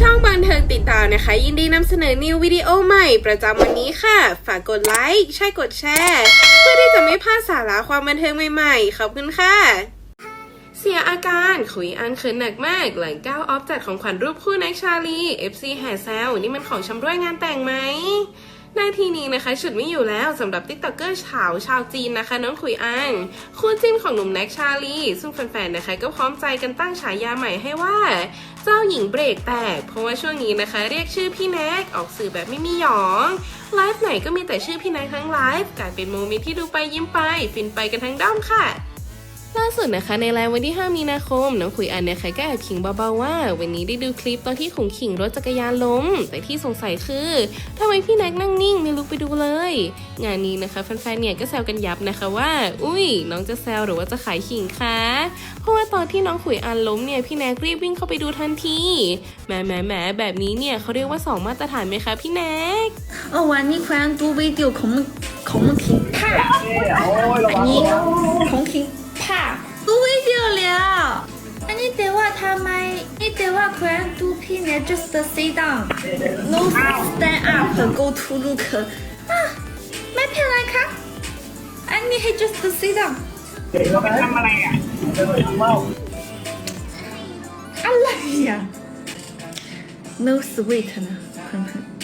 ช่องบันเทิงติดตามนะคะ ยินดีนำเสนอนิววิดีโอใหม่ประจำวันนี้ค่ะ ฝากกดไลค์ใช่กดแชร์ เพื่อที่จะไม่พลาดสาระความบันเทิงใหม่ๆ ขอบคุณค่ะ เสียอาการขุยอันเขินหนักมาก หลังก้าวออฟจัดของขวัญรูปคู่แน็กชาลี FC แห่แซวนี่มันของชำร่วยงานแต่งไหม นาทีนี้นะคะฉุดไม่อยู่แล้วสำหรับติ๊กต็อกเกอร์ชาวชาวจีนนะคะ น้องขุยอันคู่จิ้นของหนุ่มแน็กชาลี ซึ่งแฟนๆนะคะก็พร้อมใจกันตั้งฉายาใหม่ให้ว่า เจ้าหญิงเบรกแตก เพราะว่าช่วงนี้นะคะ เรียกชื่อพี่แน็กออกสื่อแบบไม่มีหยองไลฟ์ไหนก็มีแต่ชื่อพี่แน็กทั้งไลฟ์กลายเป็นโมเมนต์ที่ดูไปยิ้มไป ฟินไปกันทั้งด้อมค่ะ ล่าสุดนะคะในไลน์วันที่ 5 มีนาคมน้องขุยอันเนี่ยค่ะก็แอบขิงเบาๆว่า วันนี้ได้ดูคลิปตอนที่ขุงขิงรถจักรยานล้ม แต่ที่สงสัยคือทำไมพี่แน็กนั่งนิ่งไม่ลุกไปดูเลย งานนี้นะคะแฟนๆเนี่ยก็แซวกันยับนะคะว่า อุ้ย น้องจะแซวหรือว่าจะขายขิงคะเพราะว่าตอนที่น้องขุยอันล้มเนี่ยพี่แน็กรีบวิ่งเข้าไปดูทันทีแหมแหมแหมแบบนี้เนี่ยเขาเรียกว่าสองมาตรฐานไหมคะพี่แน็ก哦，วันนี้ควานดูวิดีโอของมันของมันคิงภาพอันนี้ของคิง ภาพดูวิดีโอแล้วอันนี้แต่ว่าทำไมนี่แต่ว่าควานดูพี่เนี่ย just sit down no stand up go to look อะไม่เป็นไรครับอันนี้ให้ just sit down เราไปทำอะไรอะอะไรอะ no sweet นะเพื่อนๆ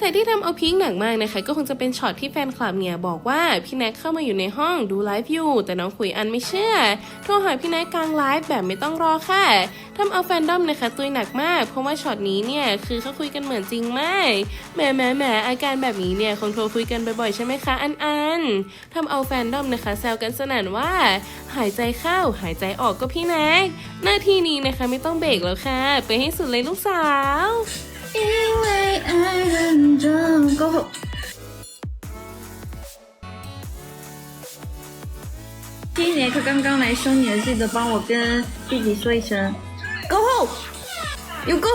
แต่ที่ทำเอาพีคหนักมากนะคะ ก็คงจะเป็นช็อตที่แฟนคลับเนี่ยบอกว่าพี่แน็กเข้ามาอยู่ในห้องดูไลฟ์อยู่ แต่น้องขุยอันไม่เชื่อ โทรหาพี่แน็กกลางไลฟ์แบบไม่ต้องรอค่ะทำเอาแฟนดอมนะคะตุยหนักมาก เพราะว่าช็อตนี้เนี่ยคือเขาคุยกันเหมือนจริงไหมแหมแหมแหมอาการแบบนี้เนี่ยคงโทรคุยกันบ่อยๆใช่ไหมคะอันอันทำเอาแฟนดอมนะคะแซวกันสนั่นว่า หายใจเข้าหายใจออกก็พี่แน็กหน้าที่นี้นะคะไม่ต้องเบรกแล้วค่ะ ไปให้สุดเลยลูกสาว 因为爱认真过后，今年他刚刚来生你的，记得帮我跟弟弟说一声，Go home，you go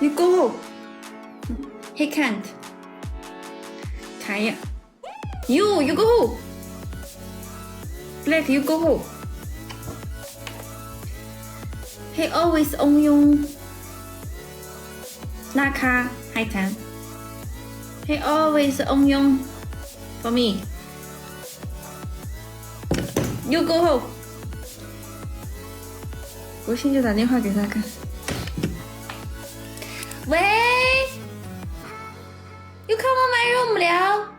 home，you go home，he can't，卡呀，you you go home，let you go home。He always on yung Naka Haitan. He always on yung for me. You go home. 我现在就打电话给他看。喂，You come on my room 了。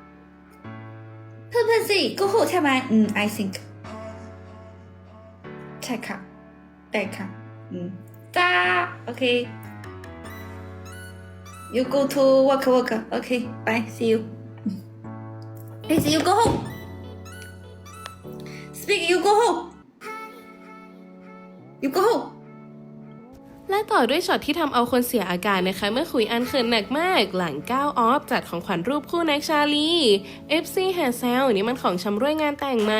喷喷 C go home 跳麦。嗯，I think。check out，待看。 嗯，哒，OK。You go to work work. Okay, bye. See you. Hey, see you go home. Speak. You go home. You go home. ต่อด้วยช็อตที่ทำเอาคนเสียอาการนะคะ เมื่อขุยอันเขินหนักมาก หลังก้าวออฟจัดของขวัญรูปคู่แน็กชาลี FC แฮแซลนี่มันของชำร่วยงานแต่งไหม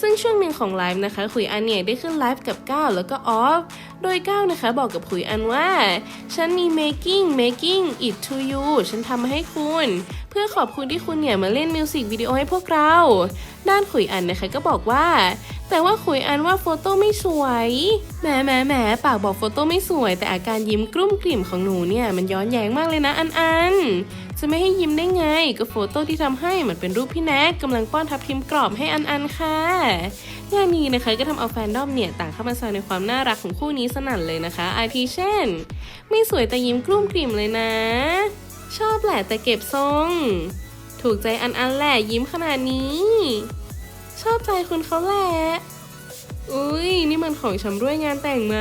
ซึ่งช่วงหนึ่งของไลฟ์นะคะขุยอันเนี่ยได้ขึ้นไลฟ์กับก้าวแล้วก็ออฟ โดยก้าวนะคะบอกกับขุยอันว่า ฉันมี making making it to you ฉันทำมาให้คุณ เพื่อขอบคุณที่คุณเนี่ยมาเล่นมิวสิกวิดีโอให้พวกเรา ด้านขุยอันนะคะก็บอกว่า แต่ว่าขุยอันว่าโฟโต้ไม่สวยแหมแหมแหมปากบอกโฟโต้ไม่สวย แต่อาการยิ้มกลุ้มกลิ่มของหนูเนี่ยมันย้อนแย้งมากเลยนะอันอันจะไม่ให้ยิ้มได้ไง ก็โฟโต้ที่ทำให้มันเป็นรูปพี่แน็กกำลังป้อนทับทิมกรอบให้อันอันค่ะงานนี้นะคะก็ทำเอาแฟนดอมเนี่ยต่างเข้ามาแซวในความน่ารักของคู่นี้สนั่นเลยนะคะอาทิเช่น ไม่สวยแต่ยิ้มกลุ้มกลิ่มเลยนะ ชอบแหละแต่เก็บทรง ถูกใจอันอันแหละยิ้มขนาดนี้ ชอบใจคุณเขาแหละ อุ้ยนี่มันของชำร่วยงานแต่งไหม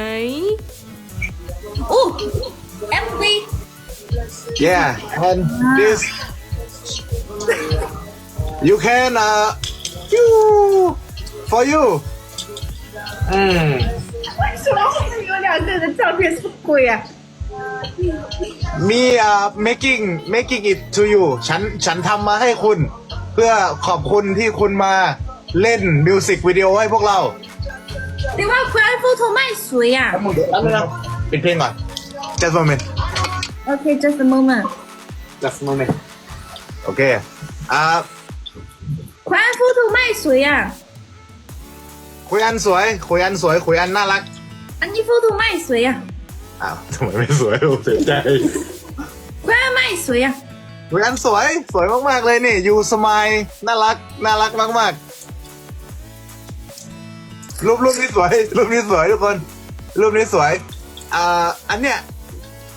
Oh, MV. Yeah, and this you can uh you for you. Mm. 为什么后面有两个人照片是鬼啊？ มีอ่า making making it to you ฉันฉันทำมาให้คุณ เพื่อขอบคุณที่คุณมา เล่นมิวสิกวิดีโอให้พวกเรา แต่ว่าคุณ安 photo 卖谁呀、 แล้วนึงนะปิดเพลงก่อน just a moment OK just a moment just a moment โอเค อ่า คุณ安 photo 卖谁呀、คุยอันสวย คุยอันสวย คุยอันน่ารัก 安妮 photo 卖谁呀、 อ้าวทำไมไม่สวยผมเสียใจ คุณ安卖谁呀、 คุยอันสวย สวยมาก ๆ เลยนี่ ยูสมายน่ารัก น่ารักมาก ๆ รูปรูปนี้สวยรูปนี้สวยทุกคนรูปนี้สวยอ่าอันเนี้ย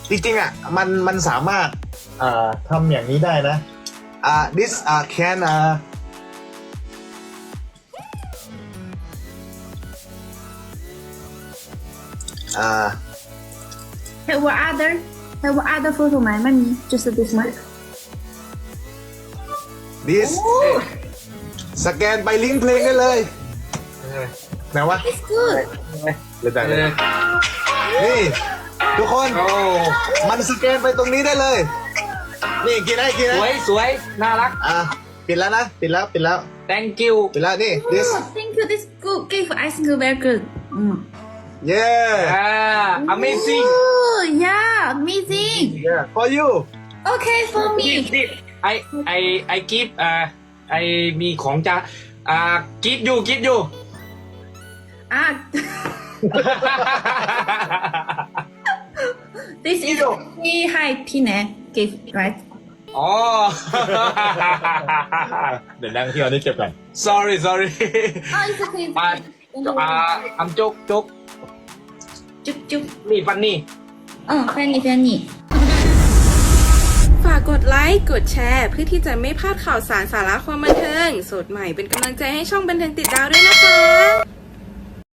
จริงๆอะมันมันสามารถอ่าทำอย่างนี้ได้นะอ่า this อ่า can อ่าอ่า Have other have other photo ไหมไม่มี just this one this สแกนไปลิงก์เพลงได้เลย ไหนวะ it's good เล่นได้เลยนี่ทุกคนโอ้มันสแกนไปตรงนี้ได้เลย นี่กินได้กินสได้วยสวยน่ารัก อะปิดแล้วนะปิดแล้วปิดแล้ว thank you ปิดแล้วนี่ this oh, thank you this good gift I think very good อืม yeah อ่า amazing oh yeah amazing yeah for you okay for me this this I I I give อ่า I มีของจะอ่า give you give you อะ this is he high peanut gift right อ๋อ เดี๋ยวนั่งที่เราได้เก็บก่อน sorry sorry oh it's okay อ่าอ่าอัมจกจกจุ๊บจุ๊บนี่ฟันนี่อืม Fanny Fanny ฝากกดไลค์ กดแชร์ เพื่อที่จะไม่พลาดข่าวสารสาระความบันเทิงสดใหม่เป็นกำลังใจให้ช่องบันเทิงติดดาวด้วยนะคะ